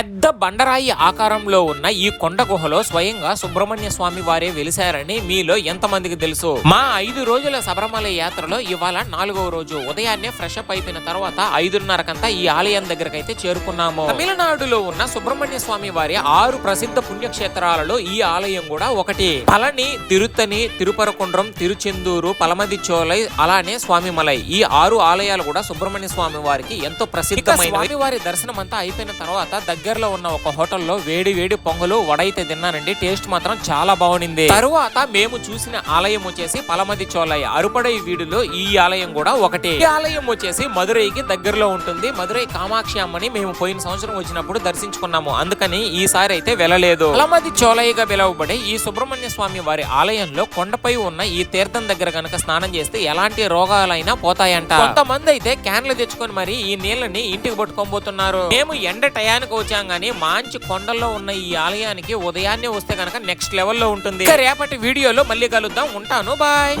పెద్ద బండరాయి ఆకారంలో ఉన్న ఈ కొండ గుహలో స్వయంగా సుబ్రహ్మణ్య స్వామి వారే వెలిశారని మీలో ఎంతమందికి తెలుసు? మా ఐదు రోజుల శబరిమల యాత్రలో ఇవాళ నాలుగవ రోజు. ఉదయాన్నే ఫ్రెష్ అప్ అయిపోయిన తర్వాత ఐదున్నరకంతా ఈ ఆలయం దగ్గరకైతే చేరుకున్నాము. తమిళనాడులో ఉన్న సుబ్రహ్మణ్య స్వామి వారి ఆరు ప్రసిద్ధ పుణ్యక్షేత్రాలలో ఈ ఆలయం కూడా ఒకటి. పళని తిరుత్తని తిరుపరకుండ్రం తిరుచెందూరు పలమదిచోలై అలానే స్వామిమలై ఈ ఆరు ఆలయాలు కూడా సుబ్రహ్మణ్య స్వామి వారికి ఎంతో ప్రసిద్ధమైన వారి దర్శనం అంతా అయిపోయిన తర్వాత దగ్గర దగ్గరలో ఉన్న ఒక హోటల్లో వేడి వేడి పొంగలు వడైతే తిన్నానండి. టేస్ట్ మాత్రం చాలా బాగుంది తరువాత మేము చూసిన ఆలయం వచ్చేసి పలమది చోలయ్య అరుపడై వీడిలో ఈ ఆలయం కూడా ఒకటి. ఈ ఆలయం వచ్చేసి మదురైకి దగ్గరలో ఉంటుంది. మదురై కామాక్షి అమ్మని మేము పోయిన సంవత్సరం వచ్చినప్పుడు దర్శించుకున్నాము. అందుకని ఈసారి అయితే వెళ్ళలేదు. పలమది చోలయ్యగా పిలువబడే ఈ సుబ్రహ్మణ్య స్వామి వారి ఆలయంలో కొండపై ఉన్న ఈ తీర్థం దగ్గర గనక స్నానం చేస్తే ఎలాంటి రోగాలైనా పోతాయంట. కొంతమంది అయితే క్యాన్లు తెచ్చుకొని మరి ఈ నీళ్ళని ఇంటికి పట్టుకోబోతున్నారు మేము ఎండ టయానికి వచ్చాము గానీ మంచి కొండల్లో ఉన్న ఈ ఆలయానికి ఉదయాన్నే వస్తే గనక నెక్స్ట్ లెవెల్లో ఉంటుంది. రేపటి వీడియోలో మళ్ళీ కలుద్దాం. ఉంటాను. బాయ్.